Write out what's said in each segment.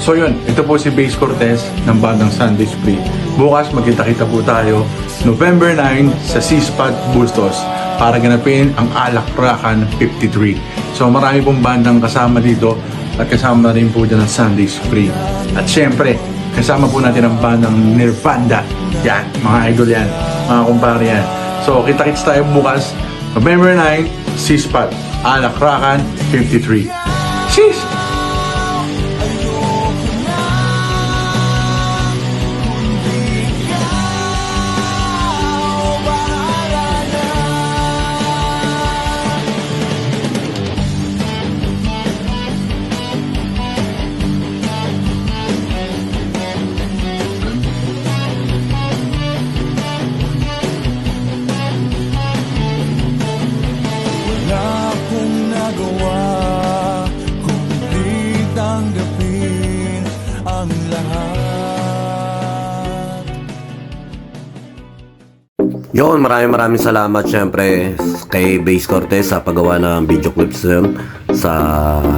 So yun, ito po si Base Cortez ng bandang Sunday Spree. Bukas magkita-kita po tayo November 9 sa C-Spot Bustos para ganapin ang Alak Rakan 53. So marami pong bandang kasama dito at kasama na rin po dyan ang Sunday Spree. At syempre, kasama po natin ang bandang Nirvana. Yan, mga idol yan, mga kumpare yan. So kita-kits tayo bukas November 9, C-Spot, Alak Rakan 53. Sheesh! Yun, maraming maraming salamat syempre kay Base Cortez sa paggawa ng video clips yun sa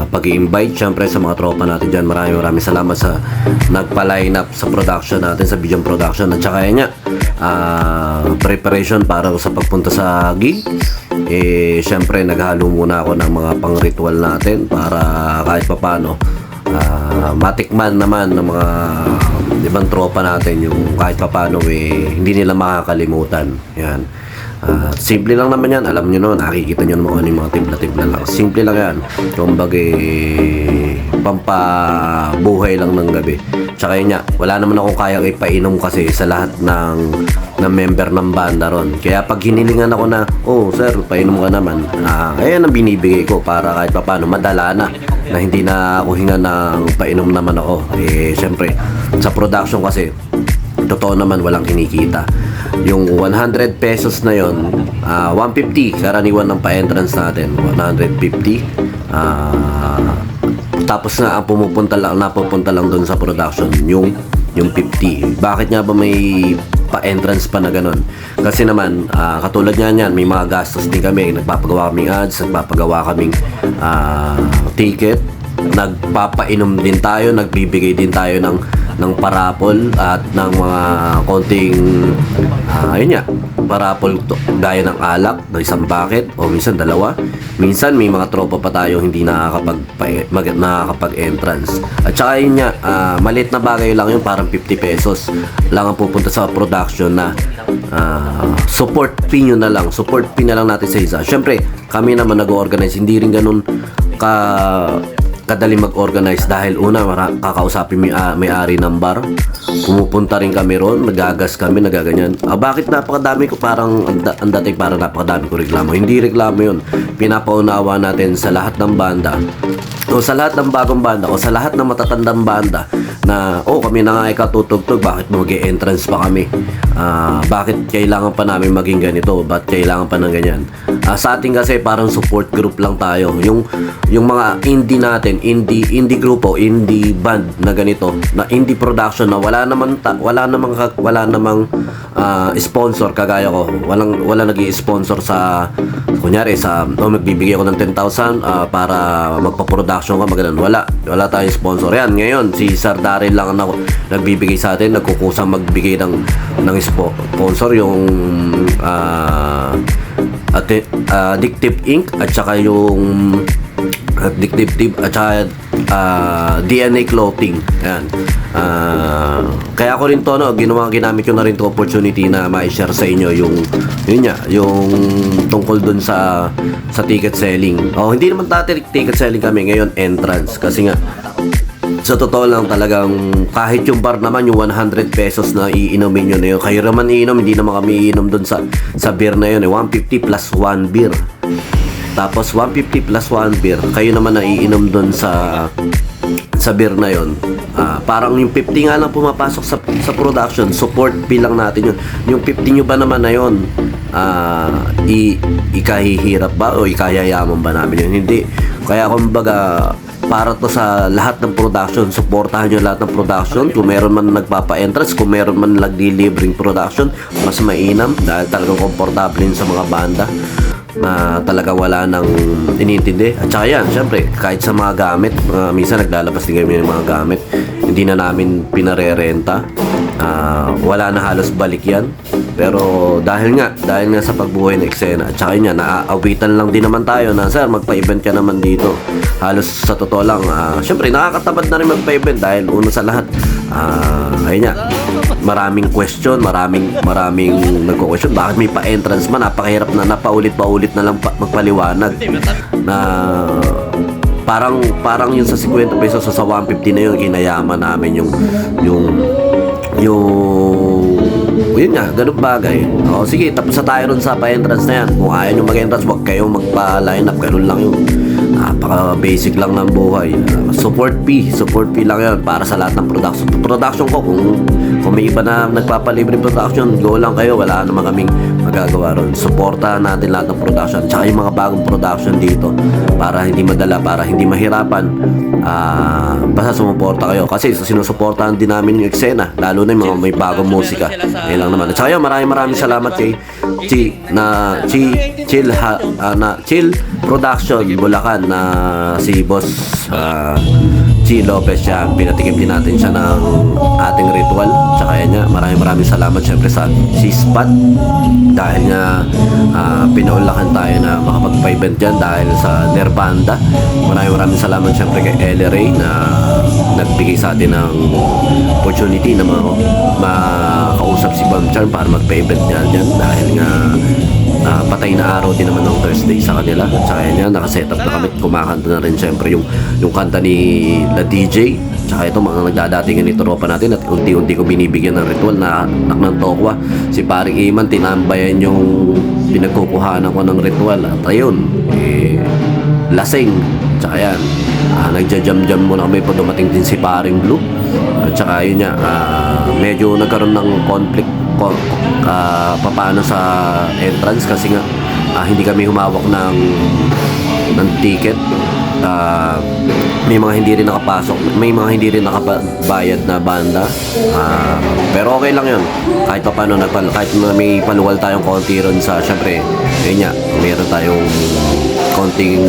pag invite syempre sa mga tropa natin dyan. Maraming maraming salamat sa nagpa-line up sa production natin sa video production. At saka yun nga ah, preparation para sa pagpunta sa gig eh syempre naghalo muna ako ng mga pang ritual natin para kahit papano ah, matikman naman ng mga ibang tropa natin yung kahit papano eh hindi nila makakalimutan. Yan Ah, simple lang naman yan. Alam nyo no nakikita nyo naman ano yung mga timpla-timpla lang. Simple lang yan. Kumbaga eh, pampabuhay lang ng gabi. Tsaka yun nga wala naman akong kayang ipainom kasi sa lahat ng ng member ng banda ron. Kaya pag hinilingan ako na oh sir painom ka naman ah, ayan ang binibigay ko para kahit papano madala na na hindi na ako hinga ng painom naman ako. Eh syempre sa production kasi totoo naman walang kinikita yung 100 pesos na yon ah, 150 karaniwan ng pa-entrance natin 150 ah, tapos nga ang pumupunta lang napupunta lang doon sa production yung yung 50 bakit nga ba may pa-entrance pa na ganun? Kasi naman ah, katulad nga niyan may mga gastos din kami. Nagpapagawa kaming ads nagpapagawa kaming ah, ticket. Nagpapainom din tayo nagbibigay din tayo ng ng parapol at ng mga konting ah, ayun nga parapol to, gaya ng alak ng isang bucket o minsan dalawa. Minsan may mga tropa pa tayo hindi nakakapag mag, nakakapag entrance at saka yun nga ah, maliit na bagay lang yun parang 50 pesos. Lang ang pupunta sa production na ah, support fee nyo na lang support fee na lang natin sa isa. Syempre kami naman nag-organize hindi rin ganun ka kadali mag-organize dahil una kakausapin may, ah, may-ari ng bar. Pumupunta rin kami ron nagagas kami nagaganyan. Ah, bakit napakadami ko? Parang ang da- dating parang napakadami ko reklamo. Hindi reklamo yun. Pinapaunawa natin sa lahat ng banda o sa lahat ng bagong banda o sa lahat ng matatandang banda na oh kami na nga ikatutugtog bakit mag entrance pa kami? Ah, bakit kailangan pa namin maging ganito bakit kailangan pa ng ganyan Ah, sa atin kasi parang support group lang tayo. Yung yung mga indie natin indie indie grupo indie band na ganito na indie production na wala naman ta- wala namang wala namang ah, sponsor kagaya ko. Walang wala nag-sponsor sa kunyari sa oh, magbibigay ako ng 10,000 ah, para magpa-production ka maganon. Wala wala tayong sponsor. Yan ngayon si Sir Daryl lang ang ako nagbibigay sa atin nagkukusang magbigay ng ng spo- sponsor yung ah, Addictive Inc. at saka yung Addictive at saka ah, DNA Clothing. Yan. Ah, kaya ko rin to no, ginawa ginamit ko na rin to opportunity na ma-share sa inyo yung yun nga, yung tungkol dun sa sa ticket selling. Oh, hindi naman dati ticket selling kami ngayon entrance kasi nga sa totoo lang talagang kahit yung bar naman yung 100 pesos na iinumin nyo na yun kayo naman iinom hindi naman kami iinom dun sa, sa beer na yun eh. 150 plus 1 beer. Tapos 150 plus 1 beer kayo naman na iinom dun sa sa beer na yun. Ah, parang yung 50 nga lang pumapasok sa, sa production support fee lang natin yun. Yung 50 nyo ba naman na yun ah, i, ikahihirap ba o ikayayaman ba namin yun? Hindi. Kaya kumbaga para to sa lahat ng production supportahan nyo lahat ng production kung meron man nagpapa-entrance kung meron man nagdi-libreng production mas mainam dahil talagang komportable sa mga banda na talaga wala nang inintindi. At saka yan, syempre, kahit sa mga gamit, uh, minsan naglalabas din kami ng mga gamit, hindi na namin pinarerenta. Ah, wala na halos balik yan. Pero dahil nga, dahil nga sa pagbuhay ng eksena, at saka nga, naaawitan lang din naman tayo na, sir, magpa-event ka naman dito. Halos sa totoo lang, ah, syempre, nakakatamad na rin magpa-event dahil una sa lahat, ah, ayun nga, maraming question, maraming maraming nagko-question. Bakit may pa-entrance man? Napakahirap na napaulit-paulit na lang pa- magpaliwanag na parang parang yun sa 50 pesos sa 150 na yun kinayaman namin yung yung yung yun nga, ganun bagay. O sige, tapos na tayo ron sa pa-entrance na yan. Kung ayaw nyo mag-entrance, huwag kayong magpa-line up. Ganun lang yun. Napaka-basic lang ng buhay. Uh, support fee. Support fee lang yan para sa lahat ng production. Production ko, kung, kung may iba na nagpapalibre production, go lang kayo. Wala naman kaming magagawa ron. Supportahan natin lahat ng production. Tsaka yung mga bagong production dito para hindi madala, para hindi mahirapan. Ah, basta sumuporta kayo. Kasi sinusuportahan din namin yung eksena. Lalo na yung mga may bagong musika. Yan lang naman. At saka yun, maraming maraming salamat kay Chi na Chi Chill ha, ah, na Chill Production Bulacan na si Boss ah, Chi Lopez siya. Pinatikim din natin siya ng ating ritual. Tsaka yan nga, maraming maraming salamat syempre sa C-Spot dahil nga ah, pinaulakan tayo na makapagpa-event dyan dahil sa Nerbanda. Maraming maraming salamat syempre kay Ellie Ray na nagbigay sa atin ng opportunity na ma- makausap si Bam Chan para magpa-event niya dyan dahil nga ah, patay na araw din naman ng Thursday sa kanila. At saka yan, nakaset up na kami. Kumakanta na rin syempre yung, yung kanta ni La DJ. Tsaka ito mga nagdadatingan ni tropa natin at unti-unti ko binibigyan ng ritual na anak ng tokwa. Si paring Iman, tinambayan yung pinagkukuhanan ko ng ritual. At ayun, eh, lasing. Tsaka yan, ah, nagja-jam-jam muna kami pa dumating din si paring Blue. At saka yun nga, ah, medyo nagkaroon ng conflict ko, ah, papaano sa entrance kasi nga ah, hindi kami humawak ng ng ticket. Ah, may mga hindi rin nakapasok, may mga hindi rin nakabayad na banda. Ah, pero okay lang 'yun. Kahit pa paano nagpal kahit may paluwal tayong konti ron sa syempre, ayun nga, meron tayong konting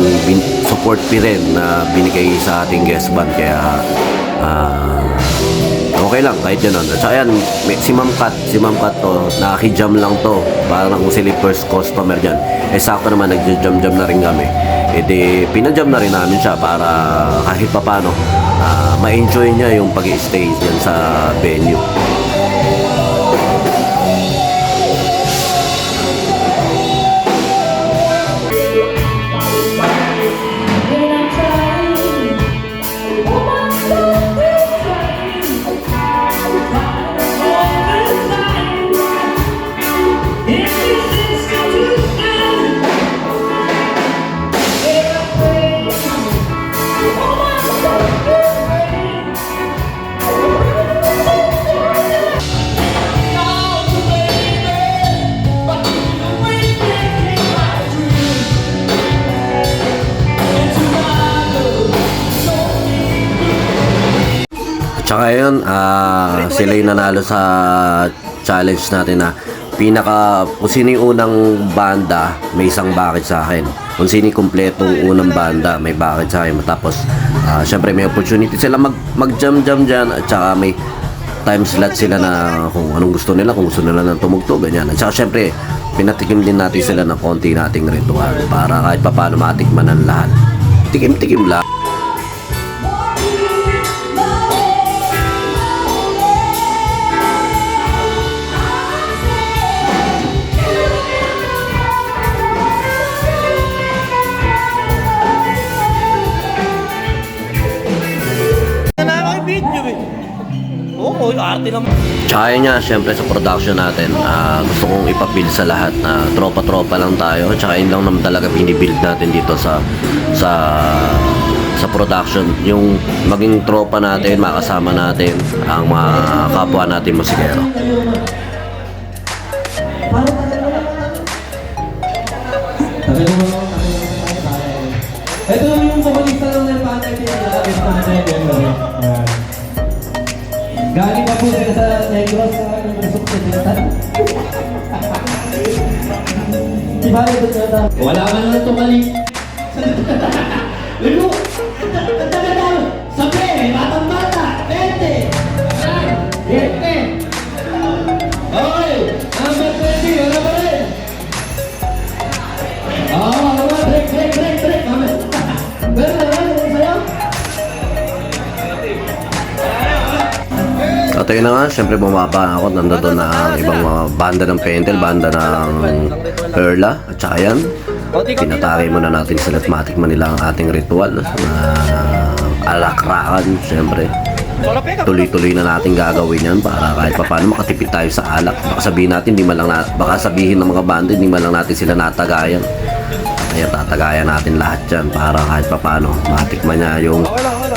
support fee rin na binigay sa ating guest band kaya ah, Okay lang, kahit ganun. At saka yan, may, si Ma'am Kat, si Ma'am Kat to, nakakijam lang to. Parang kung yung first customer dyan. Eh, sakto naman, nag-jam-jam na rin kami. E di, pinajam na rin namin siya para kahit pa paano, ah, ma-enjoy niya yung pag stay dyan sa venue. Saka yun, ah, sila yung nanalo sa challenge natin na pinaka, kung sino yung unang banda, may isang bakit sa akin. Kung sino yung kumpletong unang banda, may bakit sa akin. Tapos, ah, syempre may opportunity sila mag, mag-jam-jam dyan at saka may time slot sila na kung anong gusto nila, kung gusto nila ng tumugtog, ganyan. At saka syempre, pinatikim din natin sila ng konti nating ritual para kahit paano matikman ang lahat. Tikim-tikim lang. Tsaka yun nga, syempre sa production natin, ah, gusto kong ipabuild sa lahat na tropa-tropa lang tayo. Tsaka yun lang naman talaga binibuild natin dito sa sa sa production. Yung maging tropa natin, makasama natin, ang mga kapwa natin musikero. Ito Wala ka naman tumali. At ayun na nga, syempre bumaba ako. Nandun na ang ibang mga banda ng Pentel, banda ng Perla, at saka yan. Pinatake muna natin sa Letmatic Manila ang ating ritual na alakrakan, syempre. Tuloy-tuloy na natin gagawin yan para kahit pa paano makatipid tayo sa alak. Baka sabihin natin, di man lang na, baka sabihin ng mga banda, hindi man lang natin sila natagayan. Kaya tatagayan natin lahat yan para kahit pa paano matikman niya yung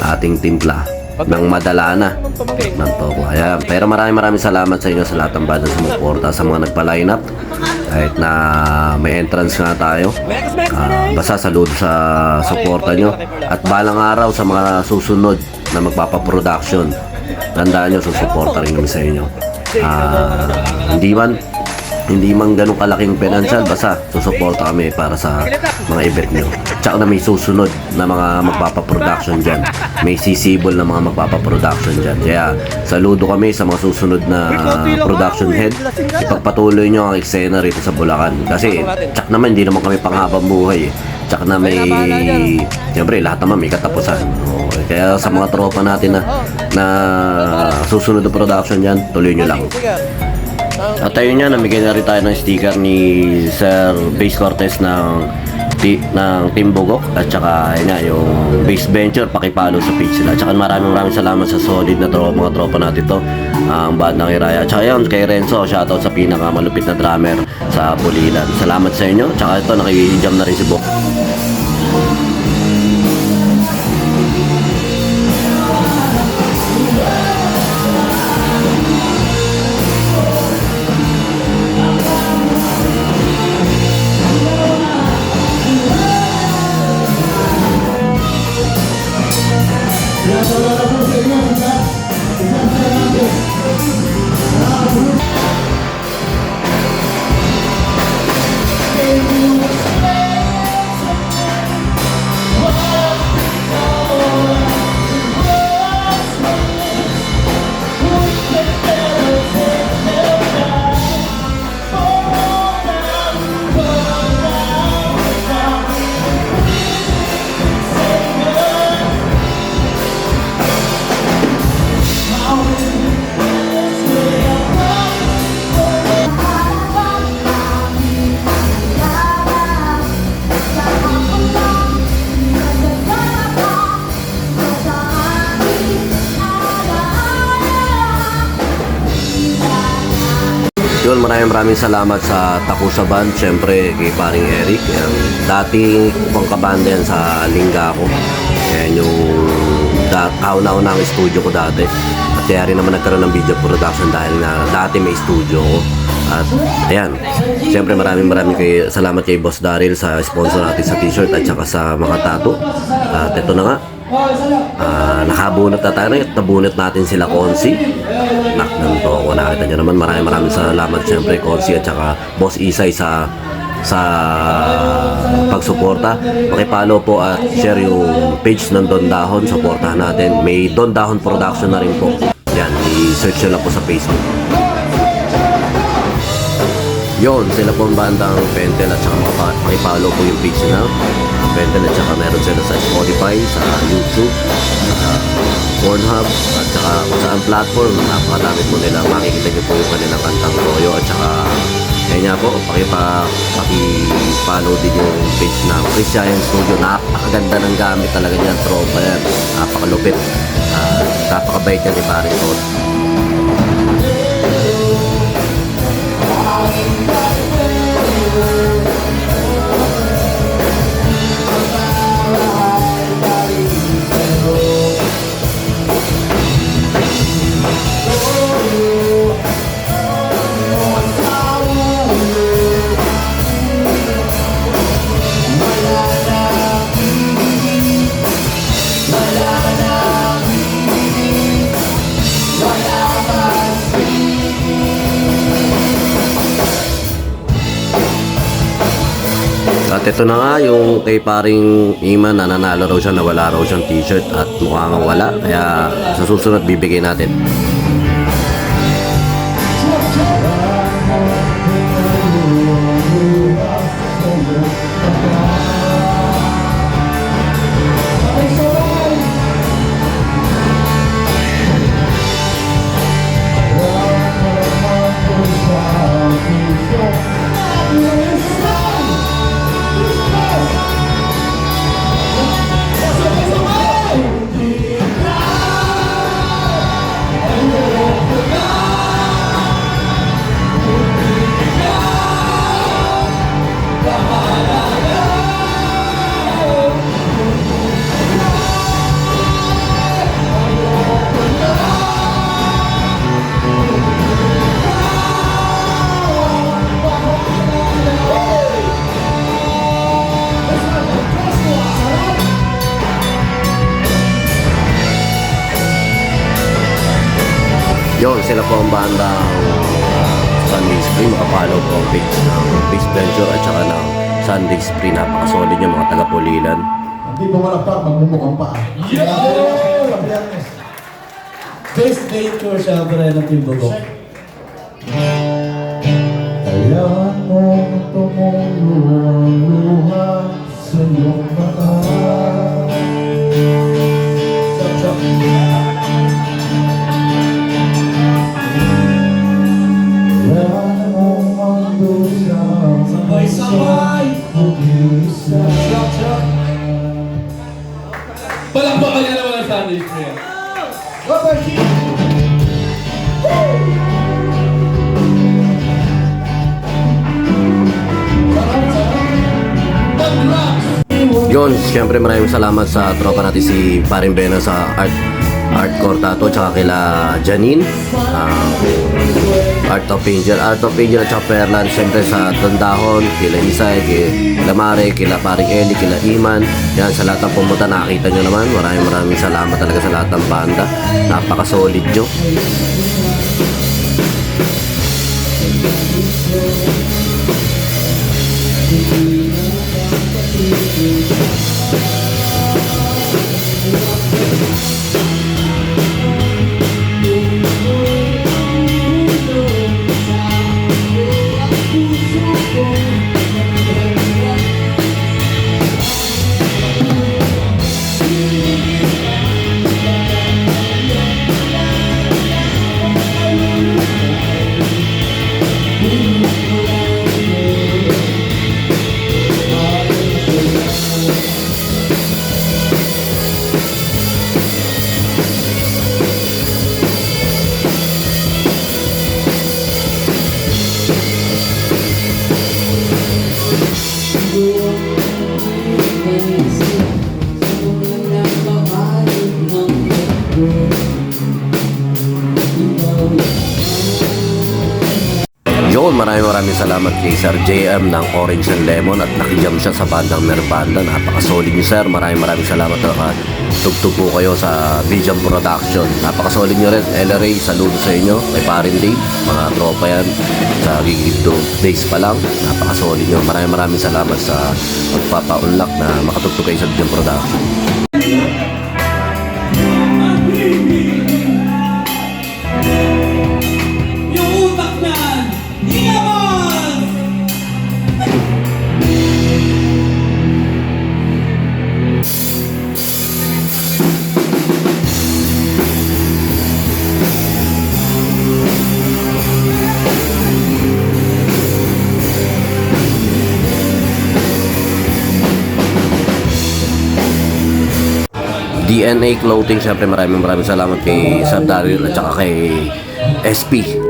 ating timpla ng madala na ng toko. Ayan. Pero maraming maraming salamat sa inyo sa lahat ng banda sumuporta sa mga nagpa-line up. Kahit na may entrance nga tayo. Ah, basta saludo sa suporta nyo. At balang araw sa mga susunod na magpapaproduction. Tandaan nyo, susuporta rin kami sa inyo. Ah, hindi man hindi man ganun kalaking financial basta susuporta kami para sa mga event nyo. Tsaka na may susunod na mga magpapaproduction dyan. May sisibol na mga magpapaproduction dyan. Kaya saludo kami sa mga susunod na production head. Ipagpatuloy nyo ang eksena rito sa Bulacan. Kasi tsak naman hindi naman kami panghabang buhay eh. tsak na may siyempre lahat naman may katapusan. Okay, kaya sa mga tropa natin na na susunod na production dyan tuloy nyo lang at ayun nga, namigay na rin tayo ng sticker ni Sir Base Cortez ng ti, ng Team Bugok at saka ayun nga, yung Base Venture pakipalo sa page sila. At saka maraming maraming salamat sa solid na tropa, mga tropa natin to. Ang band ng Iraya. At saka yun, kay Renzo, shoutout sa pinakamalupit na drummer sa Bulilan. Salamat sa inyo. At saka ito, nakikijam na rin si Bok. Maraming maraming salamat sa Takusa Band, syempre kay paring Eric. Yan, dati pang kabanda yan sa Lingga ko. Yan yung da, kauna-una ang studio ko dati. At kaya rin naman nagkaroon ng video production dahil na dati may studio ko. At ayan, syempre maraming maraming kay, salamat kay Boss Daryl sa sponsor natin sa t-shirt at saka sa mga tato. At ito na nga, Ah, nakabunot na tayo at nabunot natin sila Konsi. Nak ng toko. Nakita nyo naman maraming maraming salamat syempre Konsi at saka Boss Isay sa sa pagsuporta. Pakipalo po at share yung page ng Don Dahon. Suportahan natin. May Don Dahon Production na rin po. Yan, i-search nyo lang po sa Facebook. Yon, sila po ang bandang Pentel at saka makipollow po yung page na Pentel at saka meron sila sa Spotify, sa YouTube, sa Pornhub at saka kung saan platform, napakadami po nila. Makikita niyo po yung kanilang kantang Royo at saka kaya nga po, pakipa, paki-follow din yung page na Chris Giant Studio. Napakaganda ng gamit talaga niyan, tropa yan. Napakalupit. Uh, napakabait yan ni Paring Todd. Ito na nga yung kay paring Iman na nanalo raw siya, nawala raw siyang t-shirt at mukha nga wala. Kaya sa susunod bibigay natin. Sila po ang banda Sunday Spree. Makapalo po ang page ng Base Venture at saka ng Sunday Spree. Napakasolid yung mga taga-pulilan. Hindi pumalakpak, magmumukhang pa. Best nature syempre ng Team Bugok. Kailangan mong tumulong luha sa iyong mata. Yon, syempre maraming salamat sa tropa natin si Paring Bena sa Art Art Cortato tsaka kila Janine ah, Art of Angel Art of Angel at saka Perlan syempre sa Tandahon kila Isay kila Mare kila Paring Eli kila Iman. Yan sa lahat ng pumunta nakita nyo naman. Maraming maraming salamat talaga sa lahat ng banda. Napaka solid nyo maraming maraming salamat kay Sir JM ng Orange and Lemon at nakijam siya sa bandang Merbanda. Napakasolid niyo sir. Maraming maraming salamat at tugtog po kayo sa Vision Production. Napakasolid niyo rin. LRA, saludo sa inyo. Kay Parin Dave, mga tropa yan. Sa Gigit days pa lang. Napakasolid niyo. Maraming maraming salamat sa pagpapa-unlock na makatugtog kayo sa Vision Production. DNA Clothing, syempre maraming maraming salamat kay Sir Daryl at saka kay SP.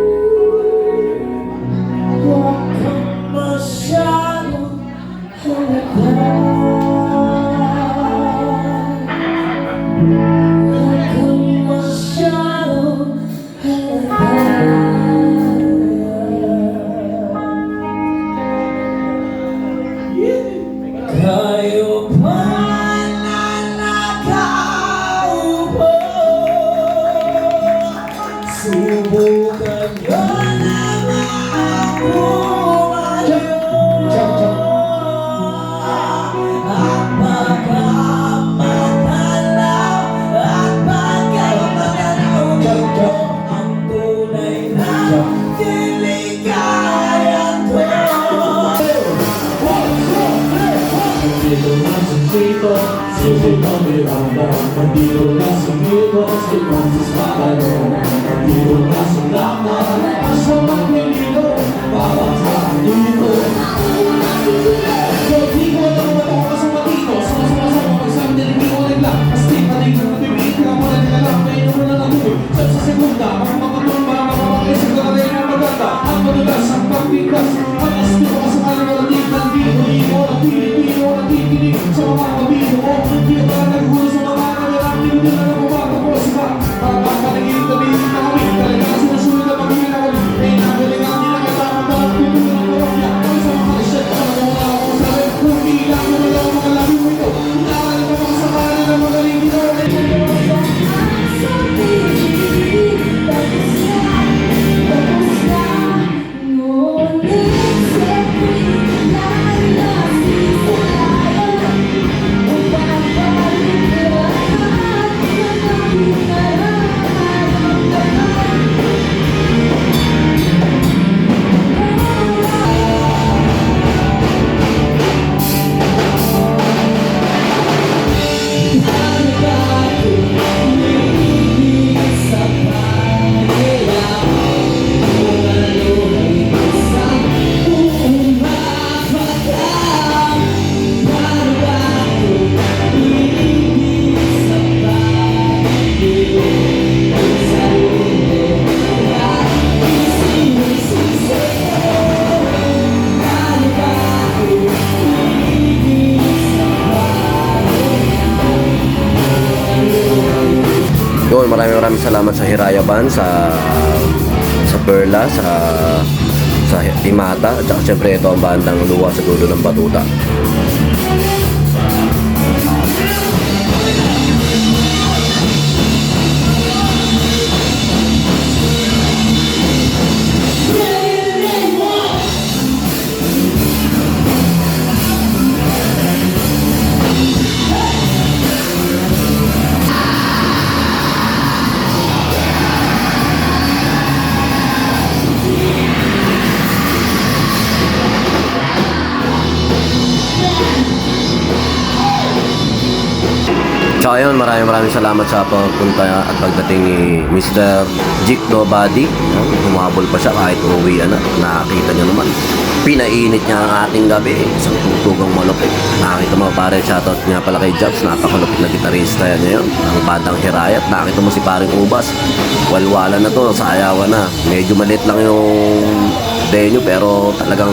Maraming maraming salamat sa Hiraya Band, sa sa Perla, sa sa Timata, at saka syempre ito ang bandang luwa sa dulo ng batuta. Tsaka yun, maraming maraming salamat sa pagpunta at pagdating ni Mr. Jick Nobody. Humabol pa siya kahit umuwi na. Nakakita niyo naman. Pinainit niya ang ating gabi. Isang tutugang malupit. Nakakita mo pare, shoutout niya pala kay Jobs. Napakalupit na gitarista yan ngayon. Ang bandang Hirayat. Nakita mo si paring Ubas. Walwala na to, sayawan na. Medyo maliit lang yung venue pero talagang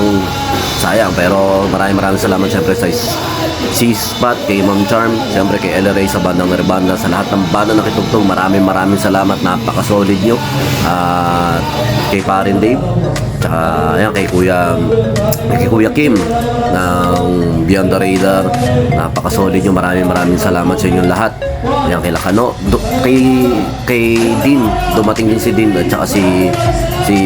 sayang. Pero maraming maraming salamat syempre sa si Spot, kay Ma'am Charm, siyempre kay LRA sa bandang Nirvana, sa lahat ng banda na kitugtong, maraming maraming salamat, napaka-solid nyo. At kay Parin Dave, tsaka ayan, kay Kuya, kay Kuya Kim ng Beyond the Radar, napaka-solid nyo, maraming maraming salamat sa inyong lahat. Ayan, kay Lakano, do, kay, kay Din, dumating din si Din, at saka si si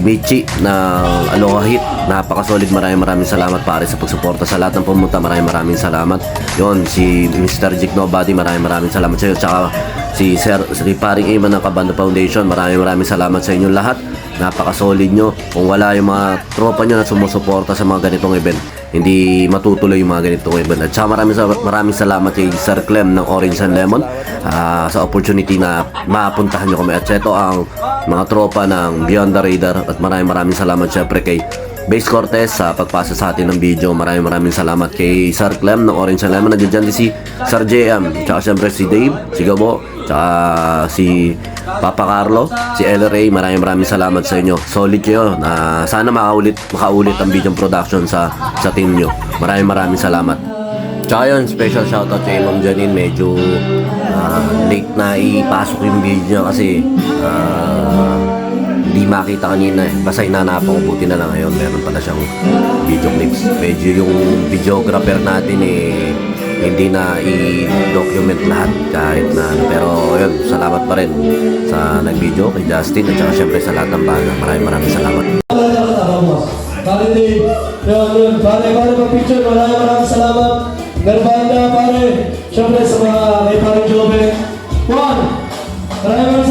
Michi na Aloha Hit. Napaka-solid. Maraming maraming salamat pare sa pagsuporta sa lahat ng pumunta. Maraming maraming salamat. Yon si Mr. Jick Nobody. Maraming maraming salamat sa iyo. Tsaka si Sir, si Paring Iman ng Kabanda Foundation. Maraming maraming salamat sa inyong lahat. Napaka-solid nyo. Kung wala yung mga tropa nyo na sumusuporta sa mga ganitong event, hindi matutuloy yung mga ganitong event. At saka maraming, maraming salamat kay Sir Clem ng Orange and Lemon ah, sa opportunity na mapuntahan nyo kami. At ito ang mga tropa ng Beyond the Radar. At maraming maraming salamat syempre kay Base Cortez sa pagpasa sa atin ng video. Maraming maraming salamat kay Sir Clem ng Orange and Lemon. Nandiyan dyan si Sir JM. Tsaka syempre si Dave, si Gabo, tsaka si Papa Carlo, si Rey. Maraming maraming salamat sa inyo. Solid kayo. na sana makaulit, makaulit ang video production sa sa team nyo. Maraming maraming salamat. Tsaka yun, special shoutout kay Ma'am Janine. Medyo ah, late na ipasok yung video niya kasi ah, hindi makita kanina eh. Basta inanapan ko buti na lang ngayon. Meron pala siyang video clips. Medyo yung videographer natin eh hindi na i-document lahat kahit na ano. Pero yun, salamat pa rin sa nag-video kay Justin at saka syempre sa lahat ng banda. Maraming maraming salamat. Pare yun, yun, pare, pare, pa-picture, maraming maraming salamat. Nirvana, pare, syempre sa mga kay pare Jove. One, maraming